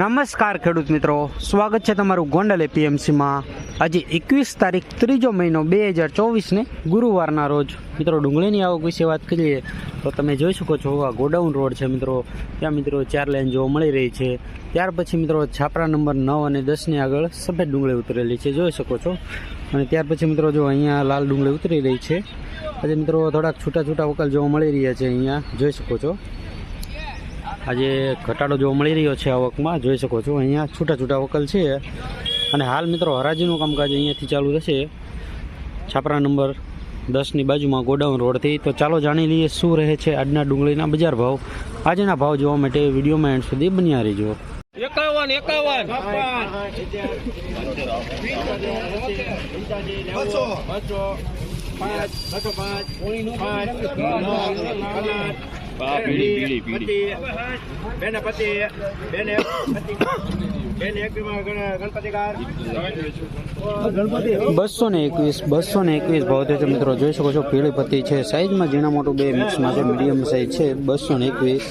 નમસ્કાર ખેડૂત મિત્રો. સ્વાગત છે તમારું ગોંડલ એપીએમસીમાં આજે એકવીસ તારીખ ત્રીજો મહિનો બે હજાર ચોવીસને ગુરુવારના રોજ. મિત્રો, ડુંગળીની આવક વિશે વાત કરીએ તો તમે જોઈ શકો છો, આ ગોડાઉન રોડ છે મિત્રો. ત્યાં મિત્રો ચાર લાઈન જોવા મળી રહી છે. ત્યાર પછી મિત્રો છાપરા નંબર નવ અને દસની આગળ સફેદ ડુંગળી ઉતરેલી છે. જોઈ શકો છો. અને ત્યાર પછી મિત્રો જો અહીંયા લાલ ડુંગળી ઉતરી રહી છે. આજે મિત્રો થોડાક છૂટા છૂટા વકલ જોવા મળી રહ્યા છે અહીંયા. જોઈ શકો છો. આજે ઘટાડો જોવા મળી રહ્યો છે આવકમાં. જોઈ શકો છો અહીંયા છૂટા છૂટા વકલ છે. અને હાલ મિત્રો હરાજીનું કામકાજ અહીંયાથી ચાલુ થશે. છાપરા નંબર દસની બાજુમાં ગોડાઉન રોડથી. તો ચાલો જાણી લઈએ શું રહે છે આજના ડુંગળીના બજાર ભાવ. આજના ભાવ જોવા માટે વિડીયોમાં એન્ડ સુધી બન્યા રહેજો. એકાવન એકાવન. બસો. બસો. પાંચ બસો પાંચ. પાંચ બેને પતિ બેને પતિ બેને એક ગણપતિ? બસો ને એકવીસ બસો ને એકવીસ ભાવ થયો છે મિત્રો જોઈ શકો છો પીળી પત્તી છે. સાઈઝમાં ઝીણા મોટું બે મિક્સમાં છે મીડિયમ સાઈઝ છે. બસો ને એકવીસ.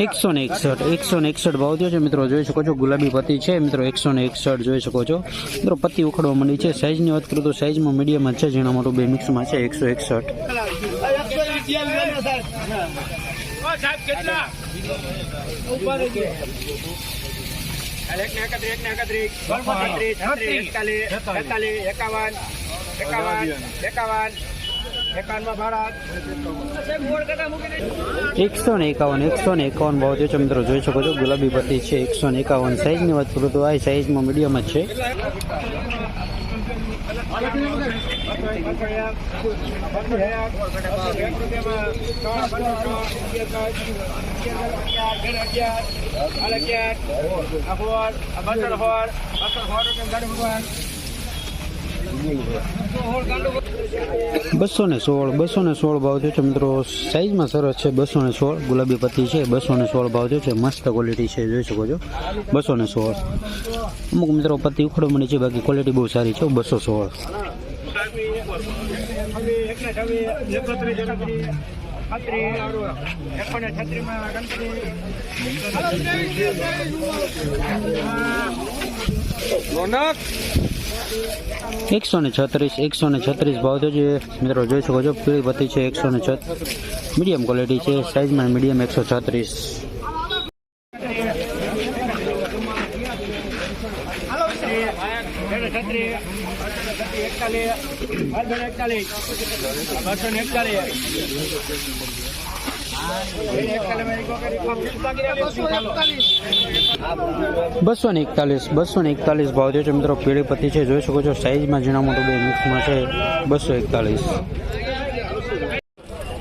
એકસો ને એકસઠ, એકસો એકસઠ ભાવ થયો છે. મિત્રો, જોઈ શકો છો, ગુલાબી પત્તી છે. મિત્રો, એકસો એકસઠ જોઈ શકો છો. મિત્રો પત્તી ઉખડવા માંડી છે. સાઇઝની વાત કરું તો સાઇઝમાં મીડિયમ છે. જેના મોટું બે મિક્સમાં છે, એકસો એકસઠ. એકાવન એકાવન એકાવન એકસો ને એકાવન એકસો ને એકાવન ભાવ થયો છે મિત્રો. જોઈ શકો છો ગુલાબી પત્તી છે એકસો ને એકાવન. સાઈઝની વાત કરું તો આ સાઈઝમાં મીડિયમ જ છે. અગિયાર અગિયાર અગિયાર અગિયાર અગિયાર અગિયાર અગિયાર અગિયાર અગિયાર અગિયાર બસો ને સોળ બસો ને સોળ ભાવ થયો છે મિત્રો. સાઈઝમાં સરસ છે બસો ને સોળ. ગુલાબી પત્તી છે બસો ને સોળ ભાવ થયો છે. મસ્ત ક્વોલિટી છે, જોઈ શકો છો. બસો ને સોળ. અમુક મિત્રો પત્તી ઉખડો મળી છે, બાકી ક્વોલિટી બહુ સારી છે બસો સોળ. એકસો ને છત્રીસ, એકસો ને છત્રીસ ભાવ થયો છે. મિત્રો, જોઈ શકો છો પીળી પત્તી છે, એકસો ને છત મીડિયમ ક્વોલિટી છે સાઈઝમાં મીડિયમ એકસો છત્રીસ. બસો ને એકતાલીસ, બસો ને એકતાલીસ ભાવ થયો છે મિત્રો. પીળી પત્તી છે, જોઈ શકો છો સાઈઝમાં ઝીણા મોટું બે મિક્સમાં છે, બસો એકતાલીસ.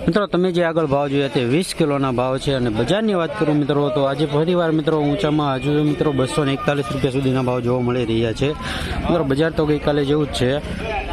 મિત્રો, તમે જે આગળ ભાવ જોયા તે વીસ કિલોના ભાવ છે અને બજારની વાત કરું મિત્રો, તો આજે ફરીવાર મિત્રો ઊંચામાં હજુ મિત્રો બસો ને એકતાલીસ રૂપિયા સુધીના ભાવ જોવા મળી રહ્યા છે. મિત્રો, બજાર તો ગઈકાલે જેવું જ છે.